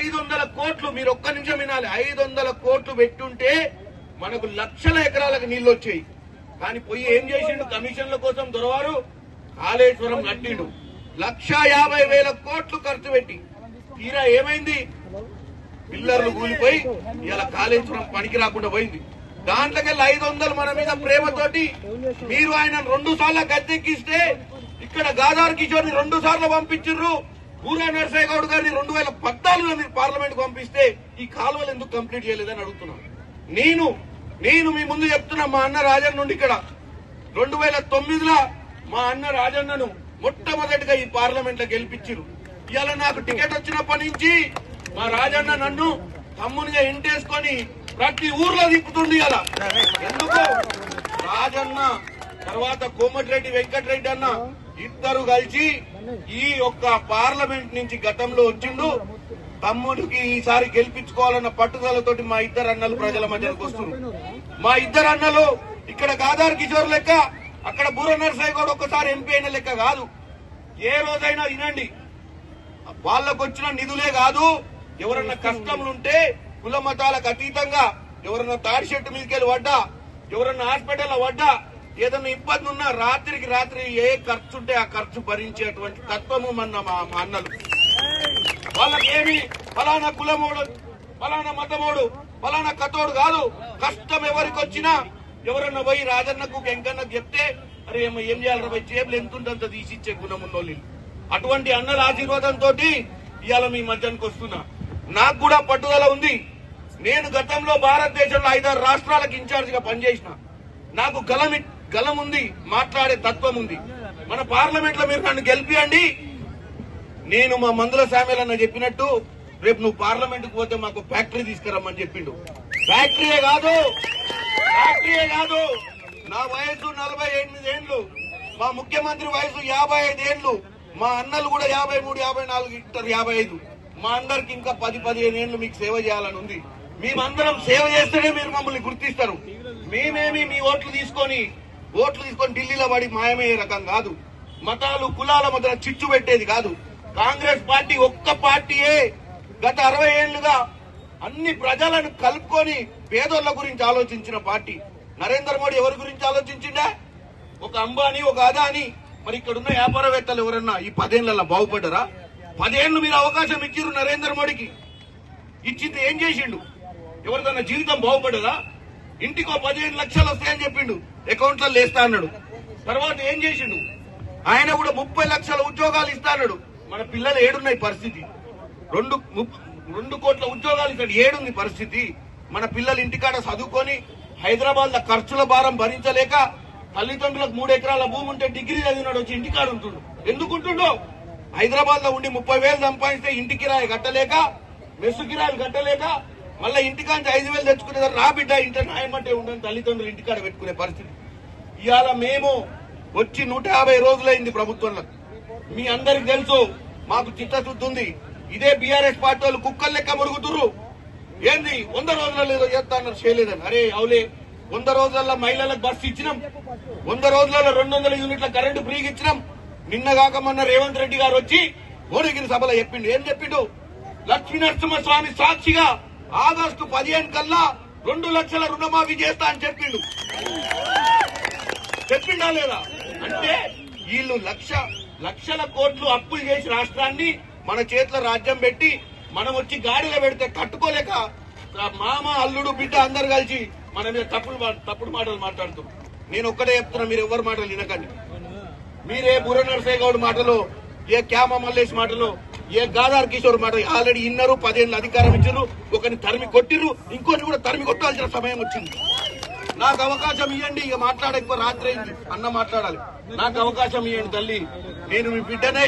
ఐదు వందల కోట్లు మీరు ఒక్క నిమిషం వినాలి. ఐదు వందల కోట్లు పెట్టుంటే మనకు లక్షల ఎకరాలకు నీళ్ళు వచ్చాయి కానీ పోయి ఏం చేసిండు? కమిషన్ల కోసం దొరవారు కాళేశ్వరం కట్టిండు. లక్ష యాభై వేల కోట్లు ఖర్చు పెట్టి. తీరా ఏమైంది? పిల్లర్లు కూలిపోయి ఇలా కాళేశ్వరం పనికి రాకుండా పోయింది. దాంట్లోకెళ్ళి ఐదు వందలు మన మీద ప్రేమతోటి మీరు ఆయన రెండు సార్లు గద్దెక్కిస్తే ఇక్కడ గాదార్ కిషోర్ రెండు సార్లు పంపించిర్రు. పూరా నరసయ్య గౌడ్ గారిని రెండు వేల పద్నాలుగులో మీరు పార్లమెంట్ పంపిస్తే ఈ కాలువలు ఎందుకు కంప్లీట్ చేయలేదని అడుగుతున్నాను. నేను నేను మీ ముందు చెప్తున్నా మా అన్న రాజన్న నుండి ఇక్కడ రెండు వేల తొమ్మిదిలో మా అన్న రాజన్నను మొట్టమొదటిగా ఈ పార్లమెంట్లో గెలిపించారు. ఇవాళ నాకు టికెట్ వచ్చినప్పటి నుంచి మా రాజన్న నన్ను తమ్మునిగా ఇంటేసుకొని ప్రతి ఊర్లో తిప్పుతుంది ఇలా ఎందుకు? రాజన్న తర్వాత కోమటిరెడ్డి వెంకటరెడ్డి అన్న ఇద్దరు కలిసి ఈ యొక్క పార్లమెంట్ నుంచి గతంలో వచ్చిండు. తమ్ముడికి ఈసారి గెలిపించుకోవాలన్న పట్టుదలతోటి మా ఇద్దరు అన్నలు ప్రజల మధ్యలోకి వస్తున్నారు. మా ఇద్దరు అన్నలు ఇక్కడ గాదార్ కిషోర్ లెక్క అక్కడ బూర నర్సయ్య కూడా ఒకసారి ఎంపీ అయిన లెక్క కాదు. ఏ రోజైనా వినండి. వాళ్ళకు వచ్చిన నిధులే కాదు. ఎవరన్నా కష్టములుంటే కుల మతాలకు అతీతంగా ఎవరన్నా తాడి చెట్టు మీదకెళ్ళి పడ్డా ఎవరన్నా హాస్పిటల్లో పడ్డా ఏదైనా ఇబ్బంది ఉన్నా రాత్రికి రాత్రి ఏ ఖర్చు ఉంటే ఆ ఖర్చు భరించేటువంటి తత్వము మన మా మా అన్నలు వాళ్ళకేమి ఫలానా కులమోడు ఫలానా మతమోడు ఫలానా కథోడు కాదు. కష్టం ఎవరికి వచ్చినా ఎవరన్నా పోయి రాజన్నకు వెంకన్నకు చెప్తే అరే ఏమో ఏం చేయాలి పోయి చేపలు ఎంత ఉంటుందో తీసిచ్చే గుణం ఉన్నోళ్ళు అటువంటి అన్నల ఆశీర్వాదంతో ఇవాళ మీ మధ్యానికి వస్తున్నా. నాకు కూడా పట్టుదల ఉంది. నేను గతంలో భారతదేశంలో ఐదారు రాష్ట్రాలకు ఇన్ఛార్జ్గా పనిచేసిన. నాకు గలమిట్ గలం ఉంది మాట్లాడే తత్వం ఉంది మన పార్లమెంట్లో మీరు నన్ను గెలిపియండి. నేను మా మందుల సామెల్ అన్న చెప్పినట్టు రేపు నువ్వు పార్లమెంట్కు పోతే మాకు ఫ్యాక్టరీ తీసుకురమ్మని చెప్పిండు. ఫ్యాక్టరీయే కాదు ఫ్యాక్టరీయే కాదు. నా వయసు నలభై ఎనిమిది ఏండ్లు. మా ముఖ్యమంత్రి వయసు యాభై ఐదు ఏండ్లు. మా అన్నలు కూడా యాభై మూడు యాభై నాలుగు ఇస్తారు యాభై ఐదు. మా అందరికి ఇంకా పది పదిహేను ఏండ్లు మీకు సేవ చేయాలని ఉంది. మేమందరం సేవ చేస్తేనే మీరు మమ్మల్ని గుర్తిస్తారు. మేమేమి మీ ఓట్లు తీసుకొని ఓట్లు తీసుకొని ఢిల్లీలో పడి మాయమయ్యే రకం కాదు. మతాలు కులాల మధ్య చిచ్చు పెట్టేది కాదు. కాంగ్రెస్ పార్టీ ఒక్క పార్టీయే గత అరవై ఏళ్ళుగా అన్ని ప్రజలను కలుపుకొని పేదోళ్ళ గురించి ఆలోచించిన పార్టీ. నరేంద్ర మోడీ ఎవరి గురించి ఆలోచించిండా? ఒక అంబానీ ఒక అదాని. మరి ఇక్కడ ఉన్న వ్యాపారవేత్తలు ఎవరన్నా ఈ పదేళ్ళలో బాగుపడ్డరా? పదేళ్ళు మీరు అవకాశం ఇచ్చిర్రు నరేంద్ర మోడీకి. ఇచ్చింది ఏం చేసిండు? ఎవరిదన్నా జీవితం బాగుపడదా ఇంటికో పదిహేను లక్షలు వస్తాయని చెప్పిండు. అకౌంట్లో లేస్తా అన్నాడు. తర్వాత ఏం చేసిండు? ఆయన కూడా ముప్పై లక్షల ఉద్యోగాలు ఇస్తాడు మన పిల్లలు ఏడున్నాయి పరిస్థితి. రెండు రెండు కోట్ల ఉద్యోగాలు ఇక్కడ ఏడుంది పరిస్థితి. మన పిల్లలు ఇంటికాడ చదువుకొని హైదరాబాద్లో ఖర్చుల భారం భరించలేక తల్లిదండ్రులకు మూడు ఎకరాల భూమి ఉంటే డిగ్రీ చదివినాడు వచ్చి ఇంటికాడ ఉంటుండు. ఎందుకుంటుండో హైదరాబాద్లో ఉండి ముప్పై వేలు సంపాదిస్తే ఇంటి కిరాయి కట్టలేక మెస్సు కిరాయిలు కట్టలేక మళ్ళీ ఇంటికాంచి ఐదు వేలు తెచ్చుకునేది నా బిడ్డ ఇంట న్యాయమంటే ఉండని తల్లిదండ్రులు ఇంటికాడ పెట్టుకునే పరిస్థితి. ఇవాళ మేము వచ్చి నూట యాభై రోజులైంది ప్రభుత్వంలో మీ అందరికి తెలుసు మాకు చిత్తశుద్ధి ఉంది. ఇదే బీఆర్ఎస్ పార్టీ వాళ్ళు కుక్కలు లెక్క మురుగుతురు ఏంది వంద రోజులలో ఏదో చేస్తాను చేయలేదని. అరే అవులే వంద రోజులలో మహిళలకు బస్సు ఇచ్చినాం. వంద రోజులలో రెండు వందల యూనిట్ల కరెంటు ఫ్రీగా ఇచ్చినాం. నిన్న కాక మొన్న రేవంత్ రెడ్డి గారు వచ్చి భువనగిరి సభలో చెప్పిండు. ఏం చెప్పిండు? లక్ష్మీ నరసింహస్వామి సాక్షిగా ఆగస్టు పదిహేను కల్లా రెండు లక్షల రుణమాఫీ చేస్తా అని చెప్పిండు. చెప్పిండా లేదా? అంటే వీళ్ళు లక్ష లక్షల కోట్లు అప్పులు చేసి రాష్ట్రాన్ని మన చేతిలో రాజ్యం పెట్టి మనం వచ్చి గాడిలో పెడితే కట్టుకోలేక మామ అల్లుడు బిడ్డ అందరు కలిసి మన మీద తప్పుడు తప్పుడు మాటలు మాట్లాడుతూ. నేను ఒక్కటే చెప్తున్నా మీరు ఎవరి మాటలు వినకండి. మీరే బుర్ర నరసయ్య గౌడ్ మాటలు ఏ క్యామ మల్లేష్ మాటలు ఏ గాదార్ కిషోర్ మాట ఆల్రెడీ ఇన్నరు పదేళ్ళు అధికారం ఇచ్చారు ఒకరిని తరిమి కొట్టిర్రు ఇంకోటి కూడా తరిమి కొట్టాల్సిన సమయం వచ్చింది. నాకు అవకాశం ఇవ్వండి ఇక మాట్లాడక రాత్రి అయింది అన్న మాట్లాడాలి. నాకు అవకాశం ఇవ్వండి తల్లి నేను మీ బిడ్డనే